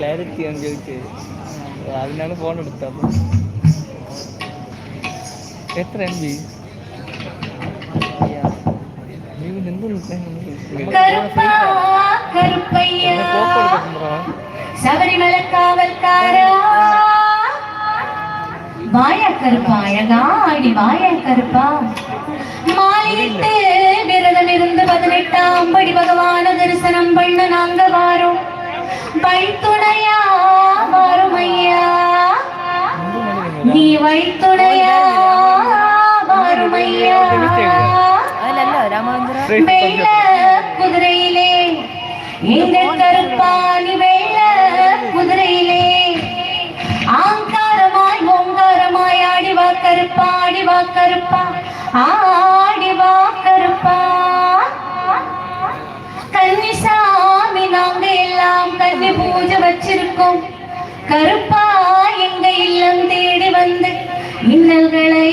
Clarity உங்களுக்கு அதனால phone எடுத்தாலும் எத்தனை எம்பி ನೀವು ನಿಂದು சபரிமல காவல்காரா விரதம் இருந்து பதினெட்டாம் படி பகவான தரிசனம் பண்ண நாங்க வாரோம். பைத்துடையா மறுமையா? நீ வைத்துடையா மறுமையா? வெள்ள குதிரையிலே இந்த கருப்பாணி வெள்ள குதிரையிலே. ஆங்காரமாய் ஓங்காரமாய் ஆடிவா கருப்பா ஆடிவா கருப்பா. ஆ சுவாமி பூஜை வச்சிருக்கோம். கருப்பா எங்க இல்லம் தேடி வந்து மின்னல்களை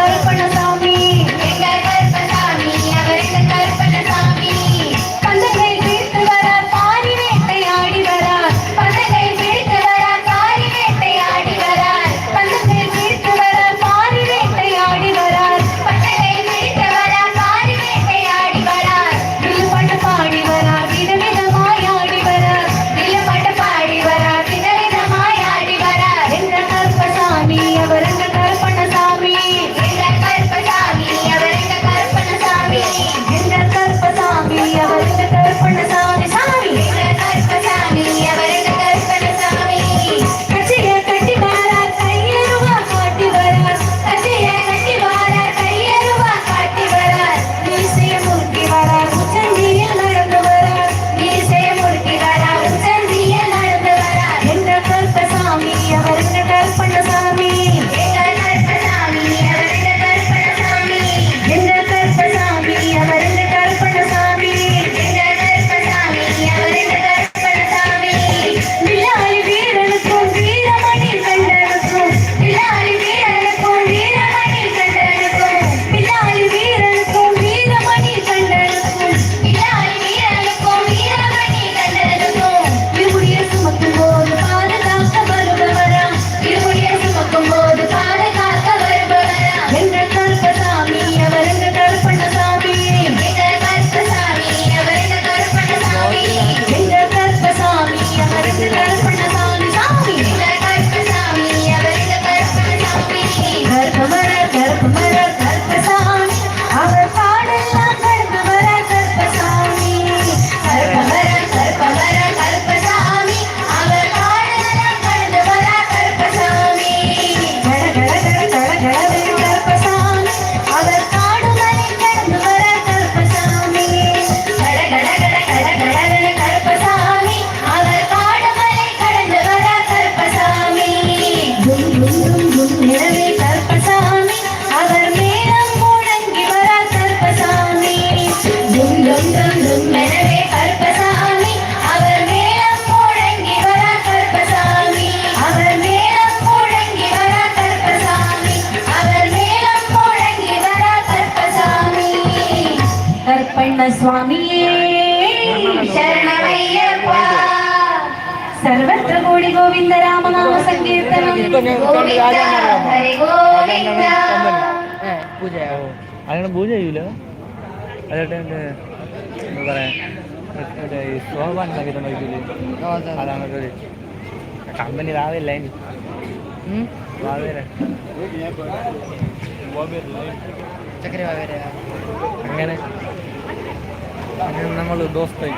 Sarpanaswamy അതേട്ട് എന്റെ എന്താ പറയുക ഈ ശോഭ ഉണ്ടാക്കിയിട്ട് നോക്കിയില്ലേ അതാണ് ഒരു കമ്പനി രാവിലെ വാവേര. ചക്കര വാവേര അങ്ങനെ. അങ്ങനെ നമ്മൾ ദോസ്തായി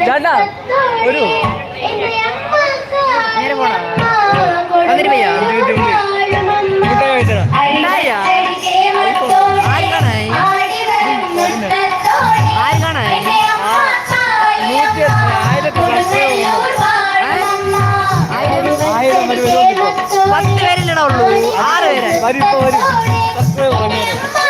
ചേട്ടാ ഒരു നേരെ പോണോ വന്നിട്ട് പയ്യാ പത്ത് പേരില്ലടാ ഉള്ളൂ. ആറ് പേരെ വരും ഇപ്പൊ വരും. പത്ത് പേര്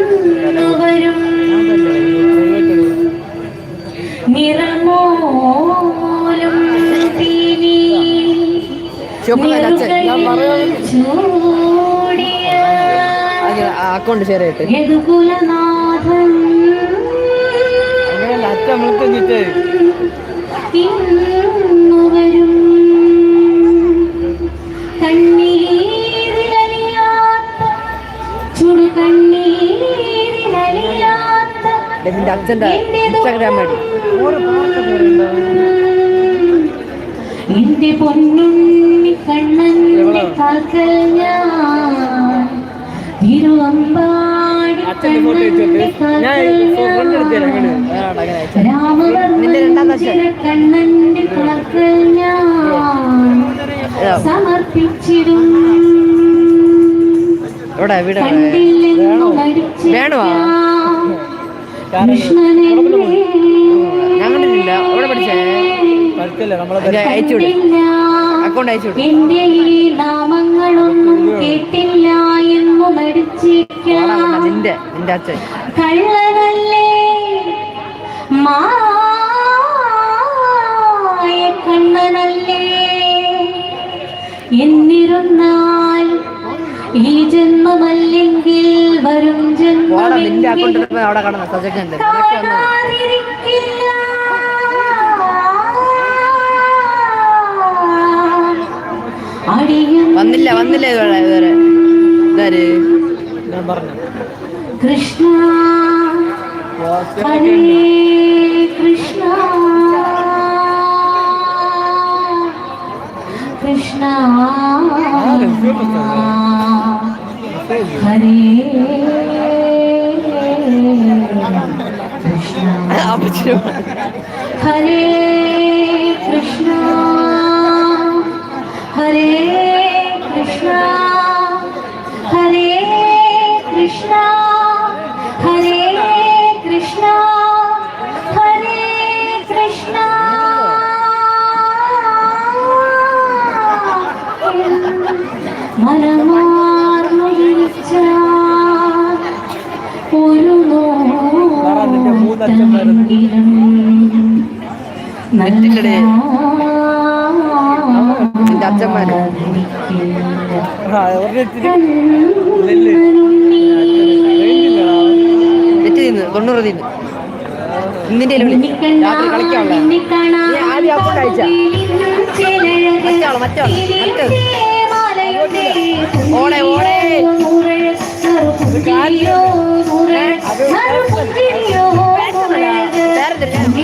ചുവപ്പ് കലച്ച് ഞാൻ അക്കൗണ്ട് ഷെയർ ചെയ്തിട്ട് അങ്ങനെയല്ല അച്ഛൻ നമ്മൾ കുഞ്ഞിട്ട് എന്റെ അച്ഛന്റെ ഇൻസ്റ്റാഗ്രാം ഐ ഡി. പൊന്നും കണ്ണന്റെ പകൽ ഞാൻ തിരുവമ്പാടി കണ്ണന്റെ പകൽ ഞാൻ രാമവർമ്മ കണ്ണന്റെ പകൽ ഞാൻ സമർപ്പിച്ചിടും. എവിടെ ഇവിടെ വേണോ? പഠിച്ചേ? പഠിച്ചല്ലേ നമ്മളെ അയച്ചു വിടും അക്കൗണ്ട് അയച്ചു എന്റെ ഈ നാമങ്ങളൊന്നും കേട്ടില്ല എന്നു നിന്റെ നിന്റെ അച്ഛൻ. കള്ളനല്ലേ? മായ കണ്ണനല്ലേ? എന്നിരുന്നാൽ ഈ ജന്മമല്ലെങ്കിൽ വരും ജന്മമെങ്കിൽ അവിടെ കാണുന്ന സജക്ഷൻ വന്നില്ല വന്നില്ല ഇതുവരെ ഇതുവരെ. ഇതാര് ഞാൻ പറഞ്ഞു. കൃഷ്ണ ഹരേ കൃഷ്ണ. കൃഷ്ണ. ഹരേ കൃഷ്ണ. ഹരേ നിന്റെ മൂന്നച്ഛന്മാരും. നോട്ടെങ്കിലും നെറ്റിലടെ. നിന്റെ അച്ഛന്മാര്. ആ ഒരെണ്ണത്തിന് തെറ്റ് തിന്ന് തൊണ്ണൂറ് തിന്ന് ഇന്നിന്റെ വിളി. രാത്രി കളിക്കാനുള്ള. നീ ആദ്യം അക്കൗണ്ട് അയച്ചാ. മറ്റാൾ മറ്റാൾ മറ്റേത് ഓടെ ഓടെ.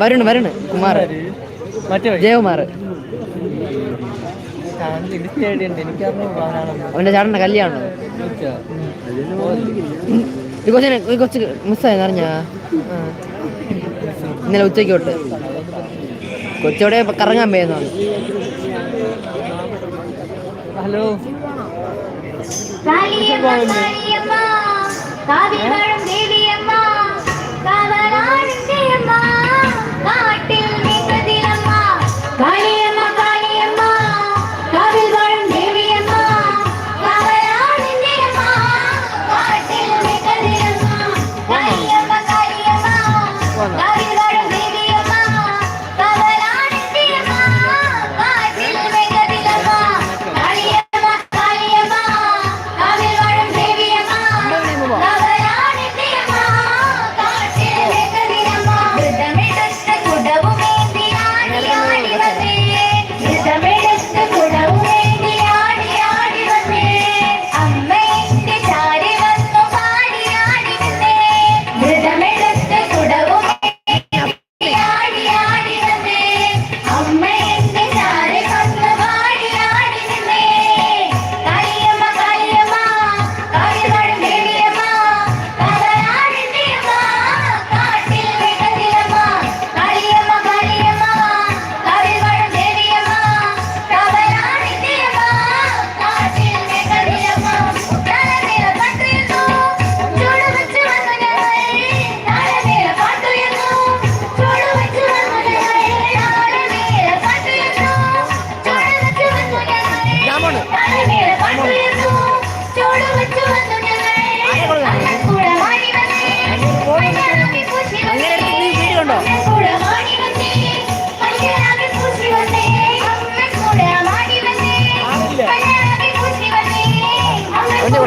വരുണ് വരുണ്. കുമാർ. ജയകുമാർ. അവന്റെ ചേട്ടന്റെ കല്യാണം? ഈ കൊച്ചിനെ ഈ കൊച്ചു മിസ്സായി അറിഞ്ഞ ഇന്നലെ ഉച്ചയ്ക്ക് തൊട്ട് കൊച്ചോടെ കറങ്ങാൻ പോയെന്നാണ് ഹലോ. Bye.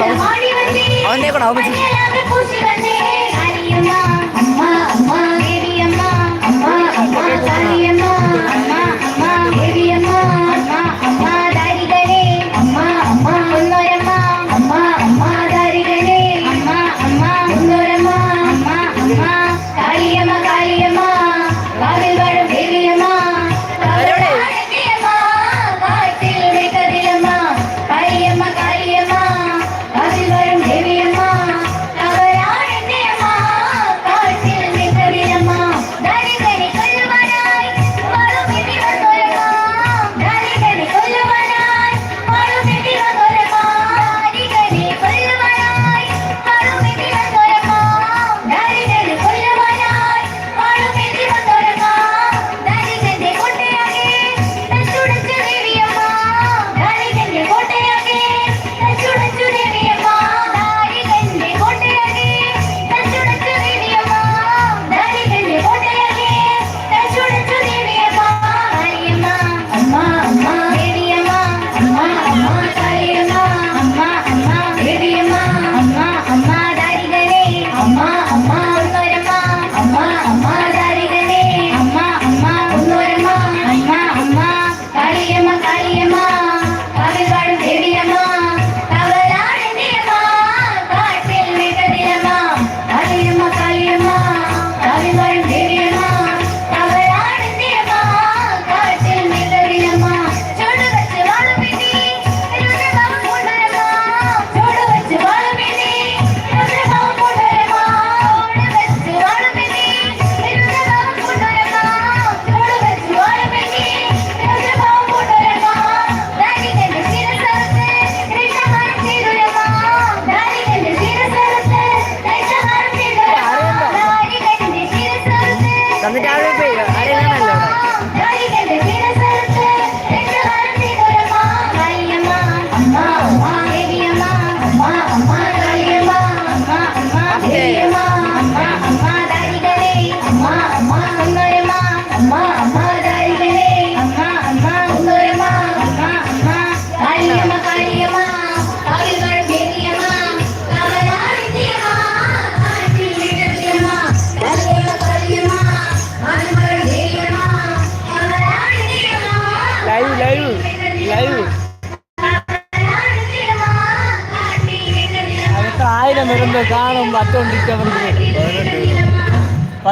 அவனே கூட அவனே கூட அவன்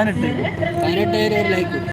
പതിനെട്ട്. പതിനെട്ടായിരം ഒരു ലൈക്ക്